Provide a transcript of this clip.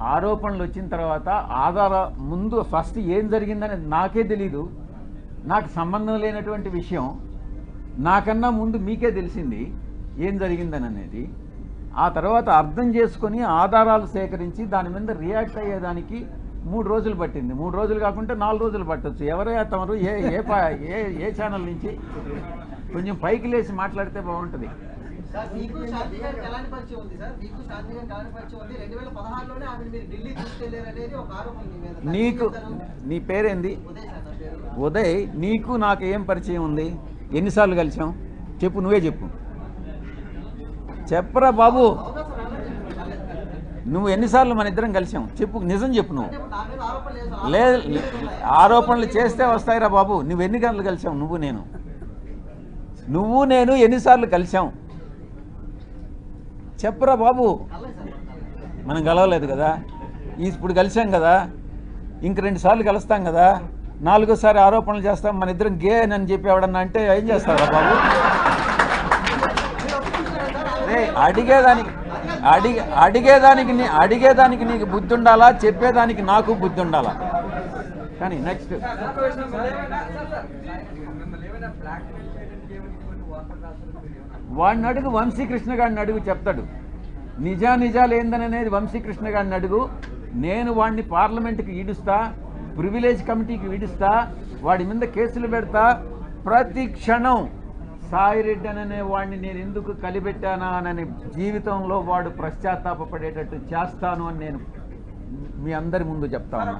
ఆరోపణలు వచ్చిన తర్వాత ఆధార ముందు ఫస్ట్ ఏం జరిగిందని నాకే తెలీదు. నాకు సంబంధం లేనటువంటి విషయం నాకన్నా ముందు మీకే తెలిసింది ఏం జరిగిందని అనేది ఆ తర్వాత అర్థం చేసుకొని ఆధారాలు సేకరించి దాని మీద రియాక్ట్ అయ్యేదానికి మూడు రోజులు పట్టింది. మూడు రోజులు కాకుండా నాలుగు రోజులు పట్టొచ్చు. ఎవరే తమరు ఏ ఏ పా- ఏ ఏ ఛానల్ నుంచి కొంచెం పైకి లేచి మాట్లాడితే బాగుంటుంది. సార్ మీకు శాంతి గారికి ఎలాంటి పరిచయం ఉంది సార్? మీకు శాంతి గారికి ఎలాంటి పరిచయం ఉంది? రెండు వేల పదహారులోనే ఆమె మీరు ఢిల్లీ తీసుకెళ్ళారు అనేది ఒక ఆరోపణ మీ మీద. దాన్ని నీకు? నీ పేరేంది? ఉదయ్ నీకు నాకు ఏం పరిచయం ఉంది? ఎన్నిసార్లు కలిసాం? చెప్పు నువ్వే చెప్పు. చెప్పరా బాబు. నువ్వు ఎన్నిసార్లు మన ఇద్దరం కలిసాం? చెప్పు నిజం చెప్పు నువ్వు. లేదు ఆరోపణలు చేస్తే వస్తాయిరా బాబు. నువ్వు ఎన్ని గంటలు కలిసాం నువ్వు నేను. నువ్వు నేను ఎన్నిసార్లు కలిసాం? చెప్పరా బాబు మనం కలవలేదు కదా ఇప్పుడు కలిసాం కదా ఇంక రెండు సార్లు కలుస్తాం కదా నాలుగోసారి ఆరోపణలు చేస్తాం మన ఇద్దరం గే అని చెప్పి ఎవడన్నా అంటే ఏం చేస్తారా బాబు అడిగేదానికి అడిగే అడిగేదానికి నీ అడిగేదానికి నీకు బుద్ధి ఉండాలా చెప్పేదానికి నాకు బుద్ధి ఉండాలా కానీ నెక్స్ట్ వాడిని అడుగు వంశీకృష్ణ గారిని అడుగు చెప్తాడు. నిజా నిజాలు ఏందనేది వంశీకృష్ణ గారిని అడుగు. నేను వాడిని పార్లమెంట్కి ఈడుస్తా ప్రివిలేజ్ కమిటీకి ఈడుస్తా వాడి మీద కేసులు పెడతా ప్రతి క్షణం సాయిరెడ్డి అనే వాడిని నేను ఎందుకు కలిపెట్టానా అని జీవితంలో వాడు పశ్చాత్తాపడేటట్టు చేస్తాను అని నేను మీ అందరి ముందు చెప్తాను.